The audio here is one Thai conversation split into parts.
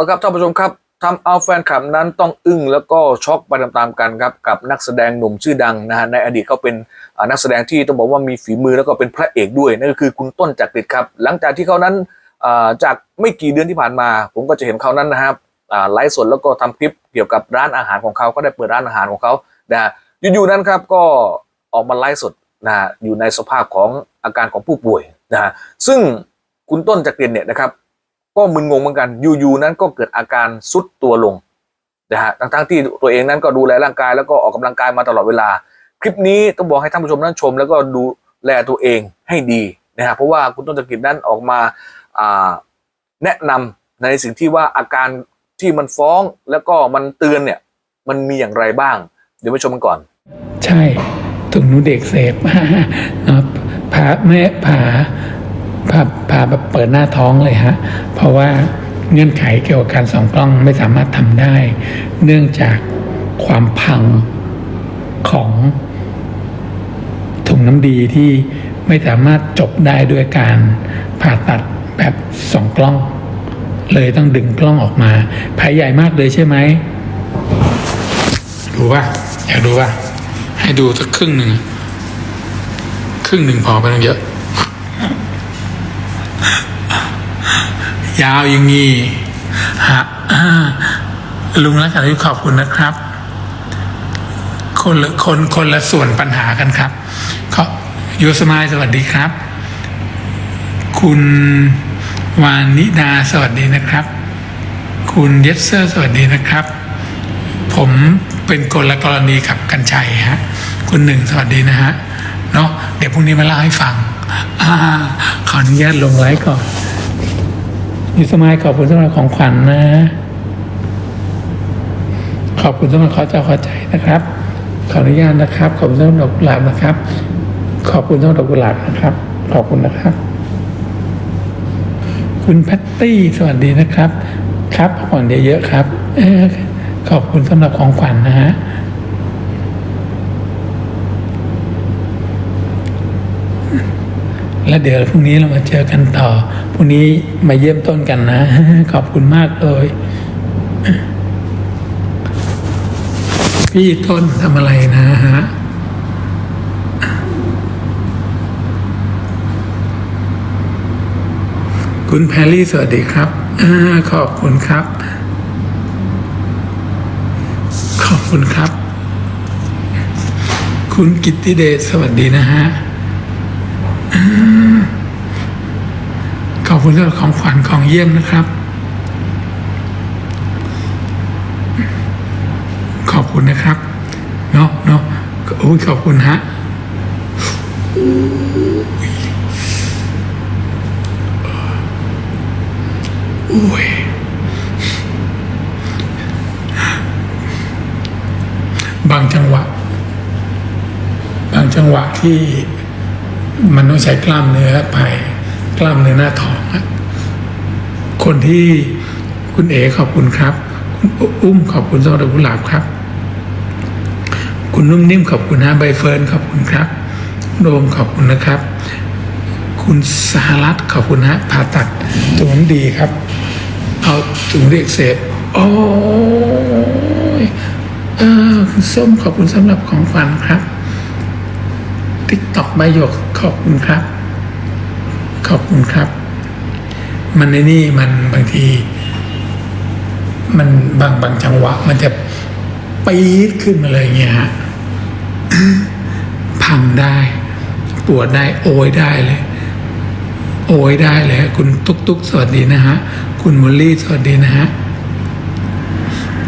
ละครับท่านผู้ชมครับทำเอาแฟนคลับนั้นต้องอึ้งแล้วก็ช็อกไปตามๆกันครับกับนักแสดงหนุ่มชื่อดังนะฮะในอดีตเขาเป็นนักแสดงที่ต้องบอกว่ามีฝีมือแล้วก็เป็นพระเอกด้วยนั่นก็คือคุณต้นจักริดครับ หลังจากที่เขานั้นจากไม่กี่เดือนที่ผ่านมา ผมก็จะเห็นเขานั้นนะครับไลฟ์สดแล้วก็ทำคลิปเกี่ยวกับร้านอาหารของเขาก็ได้เปิดร้านอาหารของเขานะฮะอยู่ๆนั้นครับก็ออกมาไลฟ์สดนะฮะอยู่ในสภาพของอาการของผู้ป่วยนะฮะซึ่งคุณต้นจักริดเนี่ยนะครับ ก็มึนงงเหมือนกัน อยู่ๆนั้นก็เกิดอาการซุดตัวลงนะฮะทั้งๆที่ตัวเองนั้นก็ดูแลร่างกายแล้วก็ออกกำลังกายมาตลอดเวลา คลิปนี้ต้องบอกให้ท่านผู้ชมนั้นชม แล้วก็ดูแลตัวเองให้ดีนะฮะเพราะว่าคุณต้นจักริดนั้นออกมาแนะนำในสิ่งที่ว่าอาการที่มันฟ้องแล้วก็มันเตือนเนี่ยมันมีอย่างไรบ้าง เดี๋ยวไปชมกันก่อน ใช่ถุงนูเด็กเสพนะครับพาแม่พา พาพาแบบเปิดหน้าท้องเลยฮะ เพราะว่าเงื่อนไขเกี่ยวกับการส่องกล้องไม่สามารถทำได้ เนื่องจากความพังของถุงน้ำดีที่ไม่สามารถจบได้ด้วยการผ่าตัดแบบสองกล้อง เลยต้องดึงกล้องออกมาแผลใหญ่มากเลยใช่ไหมดูว่าอยากดูว่าให้ดูสักครึ่งหนึ่งครึ่งหนึ่งพอไปตั้งเยอะ ยาวอย่างงี้ฮะลุงรักกันขอบคุณนะครับ คนละคนคนละส่วนปัญหากันครับเขอโยสมายสวัสดีครับ คุณวานิดาสวัสดีนะครับ คุณเยสเซอร์สวัสดีนะครับ ผมเป็นคนละกรณีกับกัญชัยฮะ คุณหนึ่งสวัสดีนะฮะเนาะเดี๋ยวพรุ่งนี้มาเล่าให้ฟัง ขออนุญาตลงไลฟ์ก่อนยูสมายขอบคุณสำหรับของขวัญนะขอบคุณสำหรับขอเจ้าขอใจนะครับ ขออนุญาตนะครับ ขอบคุณสำหรับดอกกุหลาบนะครับ ขอบคุณสำหรับดอกกุหลาบนะครับ ขอบคุณนะครับ คุณแพตตี้สวัสดีนะครับ ครับพักผ่อนเยอะๆครับขอบคุณสำหรับของขวัญนะฮะ แล้วเดี๋ยวพรุ่งนี้เรามาเจอกันต่อ พรุ่งนี้มาเยี่ยมต้นกันนะ ขอบคุณมากเลย พี่ต้นทำอะไรนะฮะคุณแพรรี่สวัสดีครับอขอบคุณครับ ขอบคุณครับ คุณกิตติเดชสวัสดีนะฮะ ขอบคุณสำหรับของขวัญของเยี่ยมนะครับ ขอบคุณนะครับ เนาะเนาะโอ้ยขอบคุณฮะอุ้ยบางจังหวะ บางจังหวะที่ มันต้องใช้กล้ามเนื้อภายกล้ามเนื้อหน้าท้องคนที่คุณเอขอบคุณครับ คุณอุ้มขอบคุณสำหรับกุหลาบครับ คุณนุ่มนิ่มขอบคุณนะใบเฟิร์นขอบคุณครับโดมขอบคุณนะครับ คุณสหรัฐขอบคุณฮะผ่าตัดตรงดีครับ เอาถุงเรียกเสพโอ้ยเออคุณส้มขอบคุณสำหรับของขวัญครับ ติ๊กต็อกใบหยกขอบคุณครับ ขอบคุณครับ มันในนี่มันบางที มันบางบางจังหวะ มันจะปี๊ดขึ้นมาเลยเงี้ยฮะพังได้ปวดได้โอยได้เลย โอยได้เลย คุณตุ๊กตุ๊กสวัสดีนะฮะ คุณมอลลี่สวัสดีนะฮะ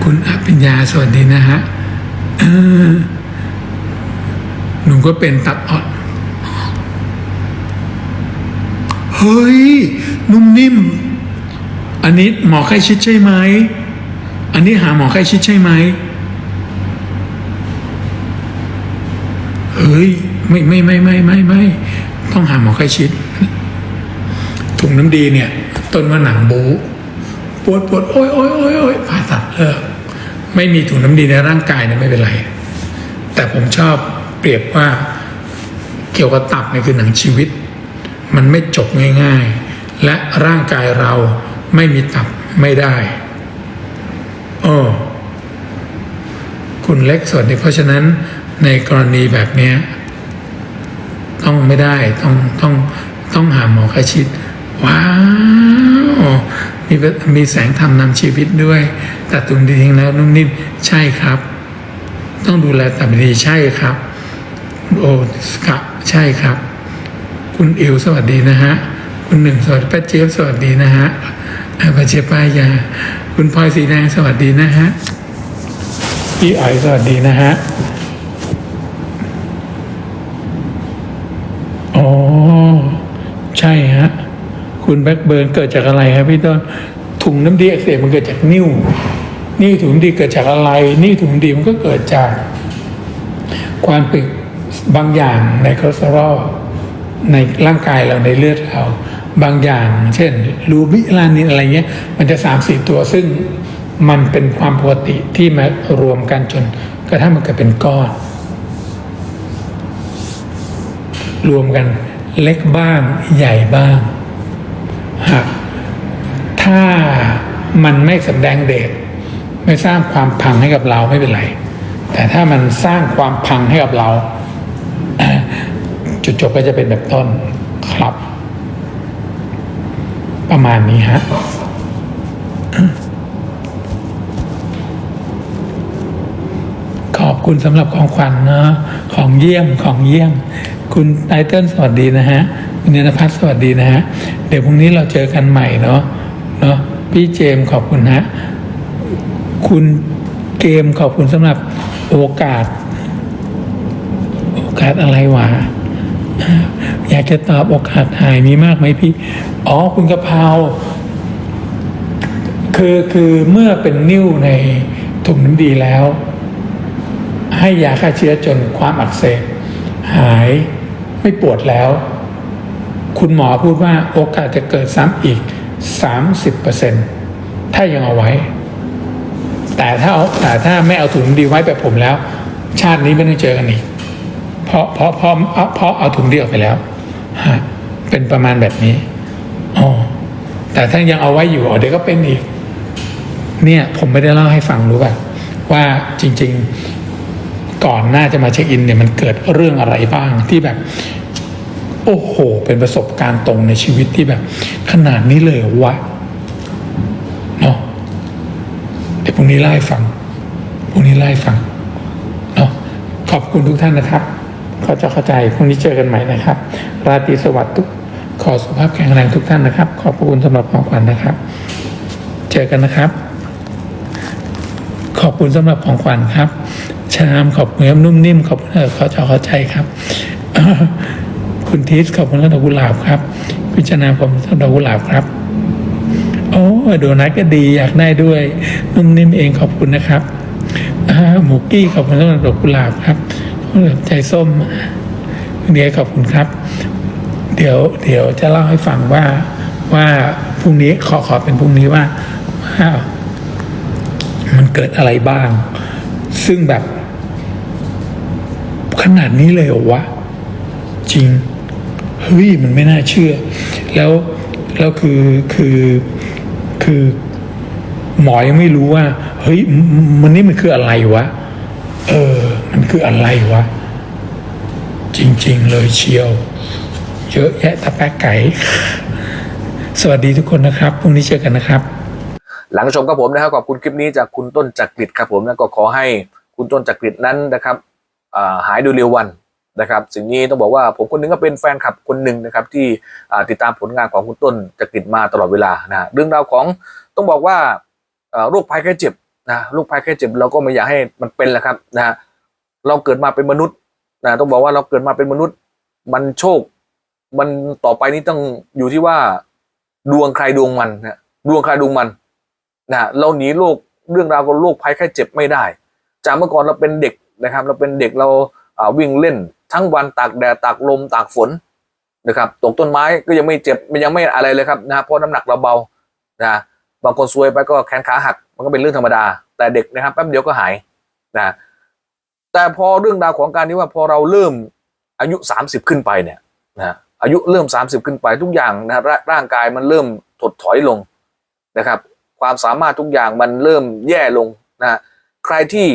คุณอภิญญาสวัสดีนะฮะ ก็เป็นตับอ่อนเฮ้ย นุ่มนิ่ม อันนี้หมอใกล้ชิดใช่ไหม อันนี้หาหมอใกล้ชิดใช่ไหม เฮ้ย ไม่ไม่ไม่ไม่ไม่ไม่ต้องหาหมอใกล้ชิด ถุงน้ำดีเนี่ย ต้นว่าหนังบูปวดปวดโอ้ยโอ้ยโอ้ยโอ้ยผ่าตัดเลิกไม่มีถุงน้ำดีในร่างกายเนี่ยไม่เป็นไร แต่ผมชอบ เปรียบว่าเกี่ยวกับตับนี่คือหนังชีวิต มันไม่จบง่ายๆ และร่างกายเราไม่มีตับไม่ได้โอ้คุณเล็กสวัสดีเพราะฉะนั้นในกรณีแบบนี้ต้องไม่ได้ต้องต้องต้องหาหมอใกล้ชิด ว้าวมีมีแสงธรรมนำชีวิตด้วยตัดตุนดีทิ้งแล้วนุ่มนิ่มใช่ครับ ต้องดูแลตับดีใช่ครับ โอครับใช่ครับ คุณอิวสวัสดีนะฮะ คุณหนึ่งสวัสดีป้าเจี๊ยบสวัสดีนะฮะป้าเจี๊ยบป้ายา คุณพลอยสีแดงสวัสดีนะฮะพี่อ๋อยสวัสดีนะฮะอ๋อใช่ฮะ คุณแบ็คเบิร์นเกิดจากอะไรครับพี่ต้นถุงน้ำดีอักเสบมันเกิดจากนิ่วนิ่วถุงน้ำดีเกิดจากอะไร นิ่วถุงน้ำดีมันก็เกิดจากความผิด บางอย่างในคอเลสเตอรอลในร่างกายเราในเลือดเราบางอย่าง เช่นลูบิลานินอะไรเงี้ย มันจะสามสี่ตัวซึ่งมันเป็นความปกติที่มารวมกันจนกระทั่งมันเกิดเป็นก้อน รวมกันเล็กบ้างใหญ่บ้างหากถ้ามันไม่สำแดงเดชไม่สร้างความพังให้กับเราไม่เป็นไร แต่ถ้ามันสร้างความพังให้กับเรา จุดจบก็จะเป็นแบบต้นครับ ประมาณนี้ฮะขอบคุณสำหรับของขวัญเนาะของเยี่ยมของเยี่ยม คุณไตเติ้ลสวัสดีนะฮะ คุณเนนพัฒสวัสดีนะฮะ เดี๋ยวพรุ่งนี้เราเจอกันใหม่เนาะเนาะพี่เจมขอบคุณฮะ คุณเกมขอบคุณสำหรับโอกาส โอกาสอะไรวะ อยากจะตอบโอกาสหายมีมากไหมพี่ อ๋อคุณกะเพราคือคือเมื่อเป็นนิ่วในถุงน้ำดีแล้ว ให้ยาฆ่าเชื้อจนความอักเสบหายไม่ปวดแล้ว คุณหมอพูดว่าโอกาสจะเกิดซ้ำอีก 30%ถ้ายังเอาไว้ แต่ถ้าเอาแต่ถ้าไม่เอาถุงดีไว้แบบผมแล้ว ชาตินี้ไม่ต้องเจอกันอีก เพราะเพราะเพราะเพราะเพราะเอาถุงเดีออกไปแล้วฮะเป็นประมาณแบบนี้อ๋อแต่ถ้ายังเอาไว้อยู่เดี๋ยวก็เป็นอีก เนี่ยผมไม่ได้เล่าให้ฟังรู้ป่ะว่าจริง ๆ ก่อนหน้าจะมาเช็คอินเนี่ยมันเกิดเรื่องอะไรบ้างที่แบบ โอ้โห เป็นประสบการณ์ตรงในชีวิตที่แบบ ขนาดนี้เลยวะเนาะเดี๋ยวพรุ่งนี้เล่ฟังพรุ่งนี้เล่ฟังเนาะขอบคุณทุกท่านนะครับ เขาจะเข้าใจพรุ่งนี้เจอกันใหม่นะครับ ราตรีสวัสดิ์ทุกขอสุขภาพแข็งแรงทุกท่านนะครับ ขอบพระคุณสำหรับของขวัญนะครับ เจอกันนะครับ ขอบคุณสำหรับของขวัญครับ ชามขอบคุณครับนุ่มนิ่มขอบคุณเออเขาจะเข้าใจครับ คุณทิสขอบคุณสำหรับกุหลาบครับพิจารณาผมสำหรับกุหลาบครับโอ้โดนัทก็ดีอยากได้ด้วย นุ่มนิ่มเองขอบคุณนะครับหมูกี้ขอบคุณสำหรับดอกกุหลาบครับ ใจส้มเดียขอบคุณครับ เดี๋ยวเดี๋ยวจะเล่าให้ฟังว่าว่าพรุ่งนี้ขอขอเป็นพรุ่งนี้ว่าว่ามันเกิดอะไรบ้าง ซึ่งแบบ ขนาดนี้เลยเหรอวะ จริง เฮ้ย มันไม่น่าเชื่อ แล้วแล้วคือคือคือหมอยังไม่รู้ว่า เฮ้ย มันนี่มันคืออะไรวะ เออ มันคืออะไรวะ จริง ๆ เลยเชียว เยอะแยะตะแปะไก่ สวัสดีทุกคนนะครับพรุ่งนี้เจอกันนะครับ หลังชมครับผมนะครับขอบคุณคลิปนี้จากคุณต้นจักริดครับผมแล้วก็ขอให้คุณต้นจักริดนั้นนะครับหายโดยเร็ววันนะครับสิ่งนี้ต้องบอกว่าผมคนหนึงก็เป็นแฟนคลับคนหนึ่งนะครับที่ติดตามผลงานของคุณต้นจักริดมาตลอดเวลานะเรื่องราวของต้องบอกว่าอ่าโรคภัยแค่เจ็บนะโรคภัยแค่เจ็บเราก็ไม่อยากให้มันเป็นแหละครับนะฮะ เราเกิดมาเป็นมนุษย์นะต้องบอกว่าเราเกิดมาเป็นมนุษย์ มันโชค มันต่อไปนี้ต้องอยู่ที่ว่า ดวงใครดวงมันนะดวงใครดวงมันนะเราหนีโรคเรื่องราวของโรคภัยแค่เจ็บไม่ได้ จากเมื่อก่อนเราเป็นเด็กนะครับ เราเป็นเด็กเราวิ่งเล่น ทั้งวันตากแดดตากลมตากฝนนะครับตกต้นไม้ก็ยังไม่เจ็บมันยังไม่อะไรเลยครับนะเพราะน้ำหนักเราเบานะบางคนซวยไปก็แขนขาหักมันก็เป็นเรื่องธรรมดา แต่เด็กนะครับแป๊บเดียวก็หายนะ แต่พอเรื่องราวของการที่ว่าพอเราเริ่มอายุ 30 ขึ้นไปเนี่ยนะอายุเริ่ม 30 ขึ้นไปทุกอย่างนะร่าร่างกายมันเริ่มถดถอยลงนะครับ ความสามารถทุกอย่างมันเริ่มแย่ลงนะใครที่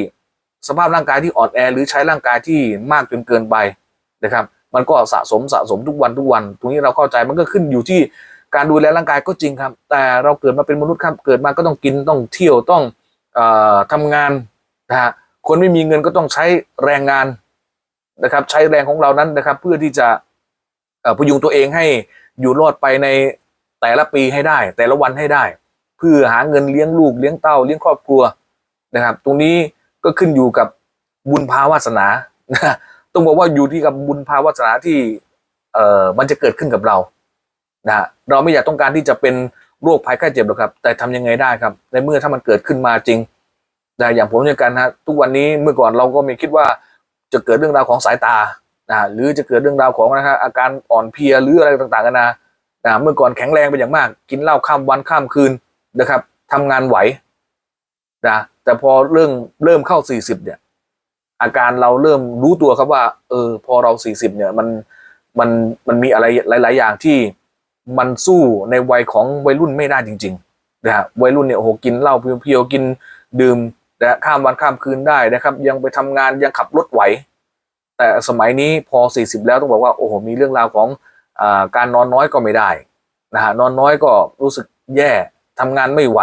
สภาพร่างกายที่อ่อนแอหรือใช้ร่างกายที่มากจนเกินไปนะครับ มันก็สะสมสะสมทุกวันทุกวัน ตรงนี้เราเข้าใจมันก็ขึ้นอยู่ที่การดูแลร่างกายก็จริงครับ แต่เราเกิดมาเป็นมนุษย์ครับเกิดมาก็ต้องกินต้องเที่ยวต้องออทำงานนะฮะ คนไม่มีเงินก็ต้องใช้แรงงานนะครับ ใช้แรงของเรานั้นนะครับ เพื่อที่จะพยุงตัวเองให้อยู่รอดไปในแต่ละปีให้ได้ แต่ละวันให้ได้ เพื่อหาเงินเลี้ยงลูกเลี้ยงเต้าเลี้ยงครอบครัวนะครับ ตรงนี้ก็ขึ้นอยู่กับบุญภาวาสนาต้องบอกว่าอยู่ที่กับบุญภาวาสนาที่เอ่อมันจะเกิดขึ้นกับเรานะฮะเราไม่อยากต้องการที่จะเป็นโรคภัยไข้เจ็บหรอกครับ แต่ทำยังไงได้ครับ ในเมื่อถ้ามันเกิดขึ้นมาจริง นะอย่างผมเนี่ยกันนะทุกวันนี้เมื่อก่อนเราก็ม่คิดว่าจะเกิดเรื่องราวของสายตานะหรือจะเกิดเรื่องราวของนะครับอาการอ่อนเพลียหรืออะไรต่างๆกันนะนะเมื่อก่อนแข็งแรงเป็นอย่างมาก กินเหล้าข้ามวันข้ามคืนนะครับทำงานไหวนะแต่พอเริ่มเริ่มเข้าสี่สิบเนี่ย อาการเราเริ่มรู้ตัวครับว่า เออ พอเราสี่สิบเนี่ยมันมันมันมีอะไรหลาย ๆ อย่างที่มันสู้ในวัยของวัยรุ่นไม่ได้จริงๆนะฮะวัยรุ่นเนี่ยโอ้โหกินเหล้าเพียวๆกินดื่ม นะข้ามวันข้ามคืนได้นะครับ ยังไปทำงานยังขับรถไหว แต่สมัยนี้พอสี่สิบแล้วต้องบอกว่าโอ้โหมีเรื่องราวของอการนอนน้อยก็ไม่ได้นะฮะนอนน้อยก็รู้สึกแย่ทำงานไม่ไหว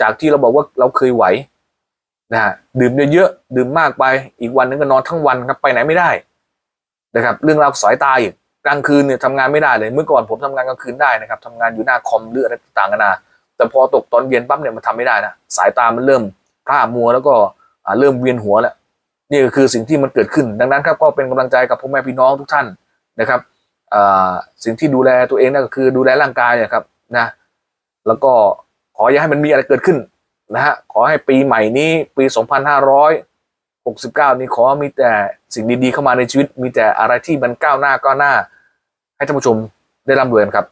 จากที่เราบอกว่าเราเคยไหวนะฮะดื่มเยอะๆดื่มมากไปอีกวันนึงก็นอนทั้งวันครับไปไหนไม่ได้นะครับเรื่องราวสายตาอีกกลางคืนเนี่ยทำงานไม่ได้เลยเมื่อก่อนผมทำงานกลางคืนได้นะครับทำงานอยู่หน้าคอมหรืออะไรต่างๆกันานะแต่พอตกตอนเย็นปั๊บเนี่ยมันทำไม่ได้นะสายตามันเริ่ม พร่ามัวแล้วก็เริ่มเวียนหัวแล้วนี่ก็คือสิ่งที่มันเกิดขึ้น ดังนั้นครับก็เป็นกำลังใจกับพ่อแม่พี่น้องทุกท่านนะครับสิ่งที่ดูแลตัวเองนั่นก็คือดูแลร่างกายนะครับนะแล้วก็ขออย่าให้มันมีอะไรเกิดขึ้นนะฮะขอให้ปีใหม่นี้ปี 2569 นี้ขอมีแต่สิ่งดีๆเข้ามาในชีวิต มีแต่อะไรที่มันก้าวหน้าก้าวหน้า ให้ท่านผู้ชมได้ร่ำรวยครับ